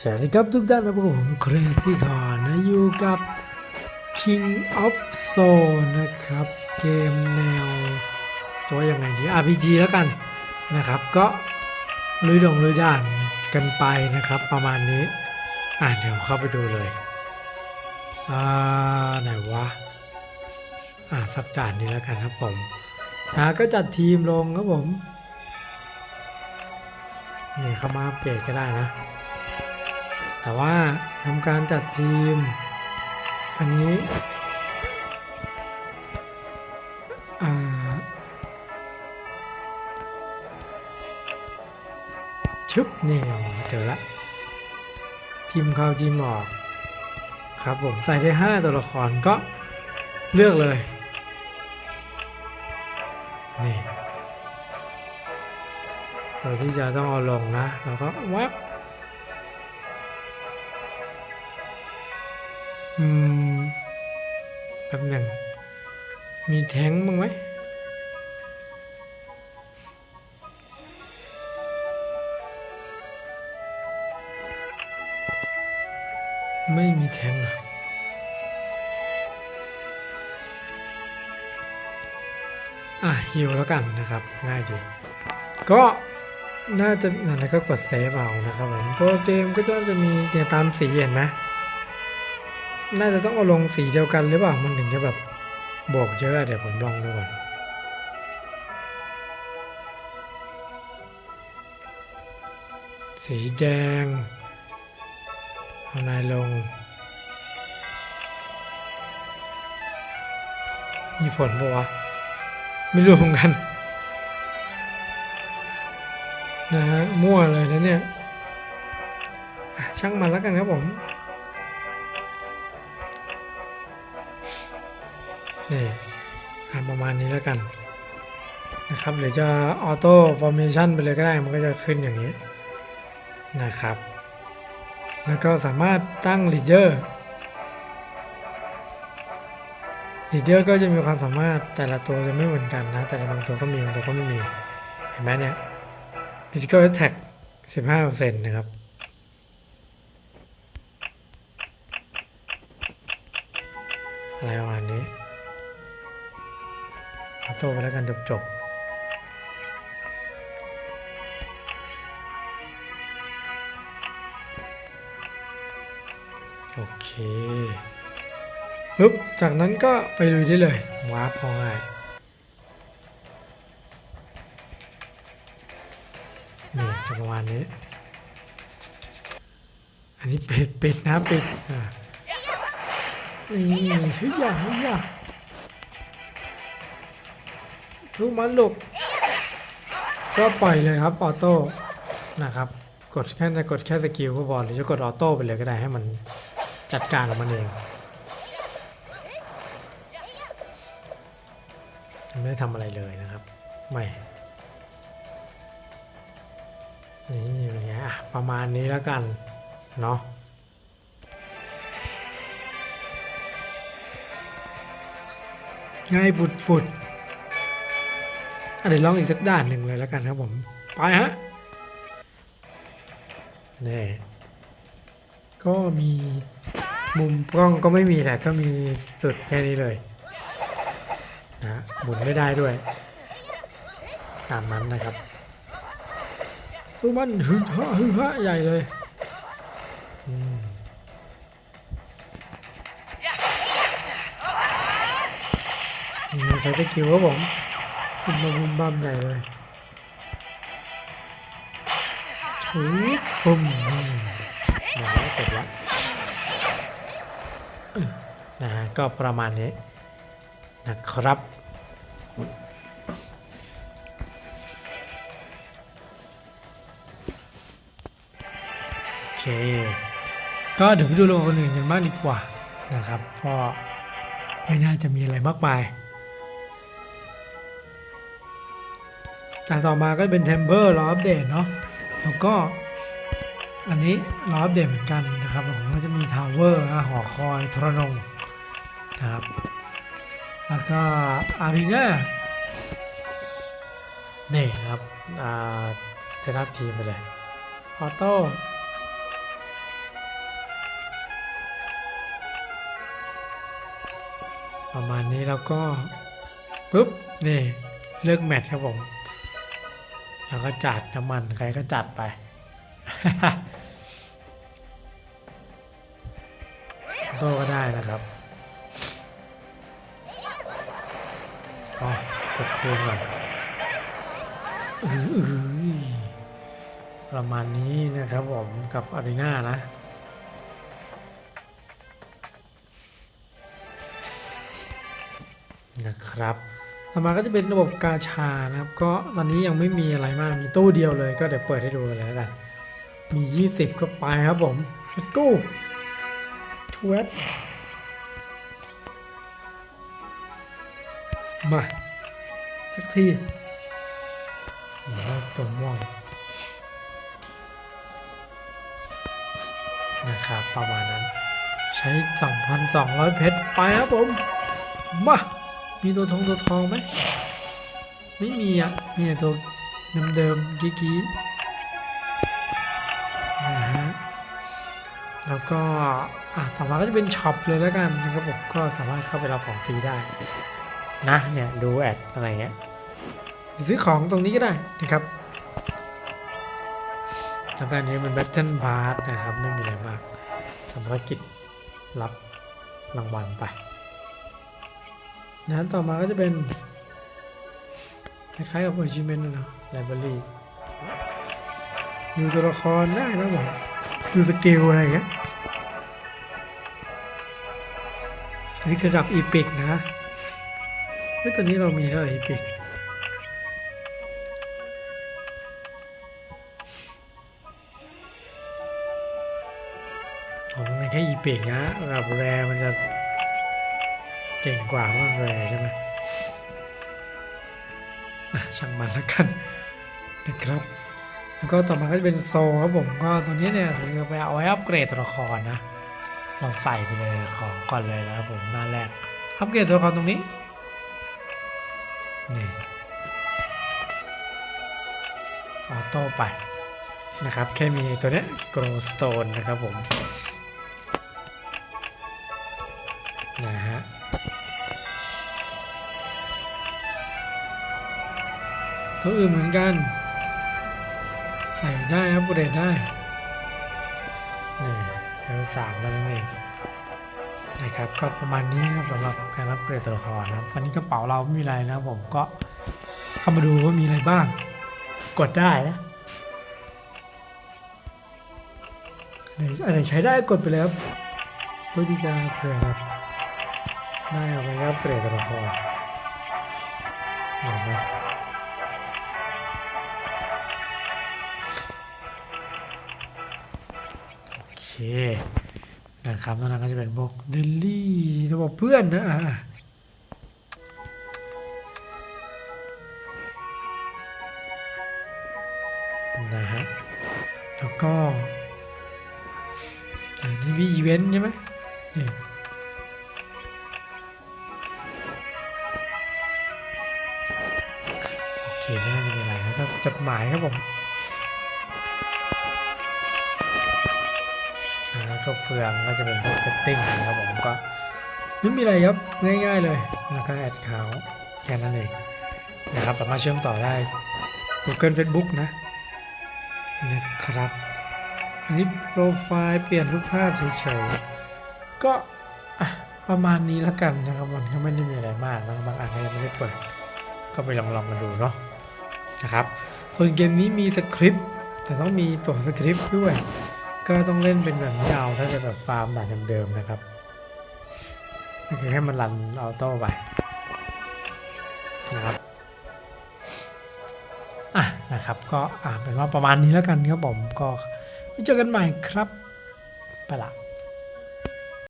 สวัสดีครับทุกท่านนะผมเครซี่คอนนะอยู่กับ King of Soul นะครับ เกมแนวตัวยังไงดี RPG แล้วกันนะครับ ก็ลุยดงลุยด่านกันไปนะครับ ประมาณนี้ อ่าเดี๋ยวเข้าไปดูเลย อ่า ไหนวะ อ่า สักด่านนี้แล้วกันครับผมอ่าก็จัดทีมลงครับผม นี่เข้ามาอัปเกรดก็ได้นะ แต่ว่าทำการจัดทีม อันนี้ชึบนี่เจอละทีมเข้าทีมออกครับผมใส่ได้ 5 ตัวละครก็เลือกเลย นี่ ตัวที่จะต้องเอาลงนะเราก็แวบ อืมแป๊บหนึ่ง มีแท้งบ้างไหมไม่มีแทงอะอะฮิวแล้วกันนะครับ ง่ายดี ก็น่าจะนั่นแล้วก็กดเซฟเอานะครับผม ตัวเกมก็จะจะมีเนี่ยตามสีเห็นไหม น่าจะต้องเอาลงสีเดียวกันหรือเปล่า มันถึงจะแบบบวกเยอะเดี๋ยวผมลองดูก่อนสีแดงเอานายลง มีผลปะวะ ไม่รู้เหมือนกัน นะฮะ มั่วเลยนะเนี่ย ช่างมันแล้วกันครับผม นี่ประมาณนี้แล้วกันนะครับหรือจะออโต้ฟอร์เมชันไปเลยก็ได้มันก็จะขึ้นอย่างนี้นะครับ แล้วก็สามารถตั้งลีดเดอร์ลีดเดอร์ก็จะมีความสามารถแต่ละตัวจะไม่เหมือนกันนะ แต่ละบางตัวก็มีบางตัวก็ไม่มี เห็นไหมเนี่ย physical attack 15%นะครับอะไรประมาณนี้ โต้ไปแล้วกันจบจบโอเคปึ๊บจากนั้นก็ไปลุยได้เลยวาร์ปพอง่ายนี่จะประมาณนี้ อันนี้ปิดปิดนะปิดอ่านี่เฮ้ยอย่าเฮ้ยอย่า ทุกมันลุกก็ปล่อยเลยครับออโต้นะครับ กดแค่จะกดแค่สกิลก็พอหรือจะกดออโต้ไปเลยก็ได้ให้มันจัดการของมันเองไม่ได้ทำอะไรเลยนะครับไม่นี่เป็นไงอะประมาณนี้แล้วกัน เนาะง่ายฟุดฟุด เดี๋ยวลองอีกสักด่านหนึ่งเลยแล้วกันครับผม ไปฮะนี่ก็มีมุมกล้องก็ไม่มีแหละก็มีสุดแค่นี้เลยนะหมุนไม่ได้ด้วย ตามนั้นนะครับสู้มันฮึฮะฮึฮะใหญ่เลยอืมนี่ใช้ตะคิวครับผม บุมบาบุมบามใหญ่เลยถุยปุ่มหมดแล้วเสร็จแล้วนะฮะก็ประมาณนี้นะครับโอเค ก็เดี๋ยวไปดูโลกคนอื่นกันบ้างดีกว่านะครับเพราะไม่น่าจะมีอะไรมากมาย จากต่อมาก็เป็น Temper รออัปเดตเนาะแล้วก็อันนี้รออัปเดตเหมือนกันนะครับผมก็จะมี Tower หอคอยทรนงนะครับแล้วก็ Arena นี่นะครับอ่าเซตอัพทีมไปเลยออโต้ประมาณนี้แล้วก็ปุ๊บนี่เลือกแมทครับผม แล้วก็จัดน้ำมันใครก็จัดไป โต้ก็ได้นะครับอ๋อกดคูณก่อนประมาณนี้นะครับผมกับอารีนานะนะครับ ต่อมาก็จะเป็นระบบกาชานะครับ ก็ตอนนี้ยังไม่มีอะไรมาก มีตู้เดียวเลย ก็เดี๋ยวเปิดให้ดูเลยแล้วกัน มี 20 ก็ไปครับผม let's go ทวดมา สักทีแล้วตัวม่วงนะครับ ประมาณนั้น ใช้ 2,200 เพชรไปครับผม มา มีตัวทองตัวทองไหมไม่มีอะมีแต่ตัวเดิมๆกี้กี้นะฮะแล้วก็อะต่อมาก็จะเป็นช็อปเลยแล้วกันนะครับผมก็สามารถเข้าไปรับของฟรีได้นะเนี่ยดูแอดอะไรเงี้ยซื้อของตรงนี้ก็ได้นะครับแล้วก็อันนี้มันแบทเทิลพาร์ทนะครับ ไม่มีอะไรมากทำภารกิจรับรางวัลไป นะต่อมาก็จะเป็น คล้ายๆกับ achievement นะเนะ library ดูตัวละครได้นะผมดูสกิลอะไรอย่างเงี้ยอันนี้คือระดับอีพิกนะเฮ้ยตอนนี้เรามีแล้วอีพิกอ๋อมันเป็นแค่อีพิกนะระดับแรมันจะ เก่งกว่าเพราะมันแรใช่ไหมช่างมันแล้วกันนะครับ แล้วก็ต่อมาก็จะเป็นโซครับผมก็ตัวนี้เนี่ยผมจะไปเอาไว้อัปเกรดตัวละครนะเราใส่ไปเลยของก่อนเลยนะครับผมหน้าแรกอัปเกรดตัวละครตรงนี้นี่ออโต้ไปนะครับ แค่มีตัวเนี้ย grow stone นะครับผม ตัวอื่นเหมือนกัน ใส่ได้ครับบรเดตได้นี่เลเวลสามแล้วนั่นเองนะครับก็ประมาณนี้นะครับสำหรับการรับเกรดตัวละครนะครับวันนี้กระเป๋าเราไม่มีอะไรนะผมก็เข้ามาดูว่ามีอะไรบ้าง กดได้นะอันไหนใช้ได้กดไปเลยครับเพื่อที่จะเผื่อครับได้เอาไปรับเกรดตัวละครเห็นไหม นะครับตอนนั้นก็จะเป็นพวกเดลี่ระบบเพื่อนนะอะนะฮะ แล้วก็นนี้มีอีเวนต์ใช่ไหมนี่โอเคไม่น่าจะมีอะไรนะครับจดหมายครับผม อ่าแล้วก็เฟืองก็จะเป็นพวกเซตติ้งนะครับผมก็ไม่มีอะไรครับง่าย ๆเลยแล้วก็แอดเขาแค่นั้นเองนะครับสามารถเชื่อมต่อได้ Google Facebook นะนะครับอันนี้โปรไฟล์เปลี่ยนรูปภาพเฉยๆก็ประมาณนี้แล้วกันนะครับมันก็ไม่ได้มีอะไรมากนะบางอันก็ยังไม่ได้เปิด ก็ไปลองๆกันดูเนาะนะครับส่วนเกมนี้มีสคริปต์แต่ต้องมีตัวสคริปต์ด้วย ก็ต้องเล่นเป็นแบบยาวถ้าจะแบบฟาร์มแบบเดิมๆนะครับก็คือให้มันรันออโต้ไปนะครับอะนะครับก็อ่าเป็นว่าประมาณนี้แล้วกันครับผมก็ไว้เจอกันใหม่ครับไปละ